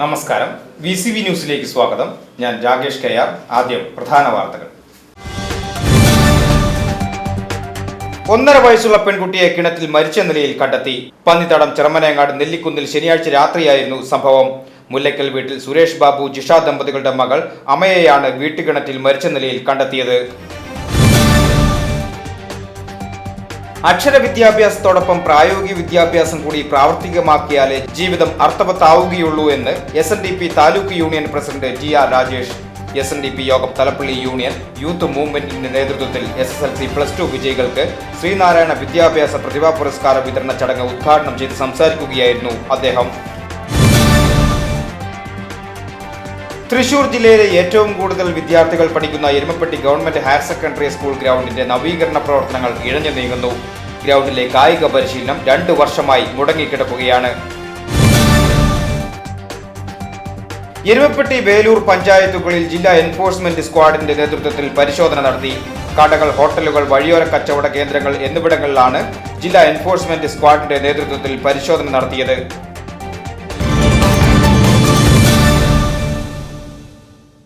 നമസ്കാരം. V C V ന്യൂസിലേക്ക് സ്വാഗതം. ഞാൻ രാകേഷ് കെ ആർ. ആദ്യം പ്രധാന വാർത്തകൾ. ഒന്നര വയസ്സുള്ള പെൺകുട്ടിയെ കിണറ്റിൽ മരിച്ച നിലയിൽ കണ്ടെത്തി. പന്നിത്തടം ചെറമനയങ്ങാട് നെല്ലിക്കുന്നിൽ ശനിയാഴ്ച രാത്രിയായിരുന്നു സംഭവം. മുല്ലയ്ക്കൽ വീട്ടിൽ സുരേഷ് ബാബു ജിഷ ദമ്പതികളുടെ മകൾ അമയെയാണ് വീട്ടുകിണറ്റിൽ മരിച്ച നിലയിൽ കണ്ടെത്തിയത്. അക്ഷര വിദ്യാഭ്യാസത്തോടൊപ്പം പ്രായോഗിക വിദ്യാഭ്യാസം കൂടി പ്രാവർത്തികമാക്കിയാലേ ജീവിതം അർത്ഥവത്താവുകയുള്ളൂ എന്ന് S N D P taluk union president T R Rajesh S N D P യോഗം തലപ്പള്ളി യൂണിയൻ യൂത്ത് മൂവ്മെന്റിന്റെ നേതൃത്വത്തിൽ S S L C plus two വിജയികൾക്ക് ശ്രീനാരായണ വിദ്യാഭ്യാസ പ്രതിഭാ പുരസ്കാര വിതരണ ചടങ്ങ് ഉദ്ഘാടനം ചെയ്ത് സംസാരിക്കുകയായിരുന്നു അദ്ദേഹം. തൃശൂർ ജില്ലയിലെ ഏറ്റവും കൂടുതൽ വിദ്യാർത്ഥികൾ പഠിക്കുന്ന Erumapetty government higher secondary school ഗ്രൗണ്ടിന്റെ നവീകരണ പ്രവർത്തനങ്ങൾ ഇഴഞ്ഞു നീങ്ങുന്നു. ഗ്രൗണ്ടിലെ കായിക പരിശീലനം രണ്ടു വർഷമായി മുടങ്ങിക്കിടക്കുകയാണ്. എരുമപ്പെട്ടി വേലൂർ പഞ്ചായത്തുകളിൽ ജില്ലാ എൻഫോഴ്സ്മെന്റ് സ്ക്വാഡിന്റെ നേതൃത്വത്തിൽ പരിശോധന നടത്തി. കടകൾ ഹോട്ടലുകൾ വഴിയോര കച്ചവട കേന്ദ്രങ്ങൾ എന്നിവിടങ്ങളിലാണ് ജില്ലാ എൻഫോഴ്സ്മെന്റ് സ്ക്വാഡിന്റെ നേതൃത്വത്തിൽ പരിശോധന നടത്തിയത്.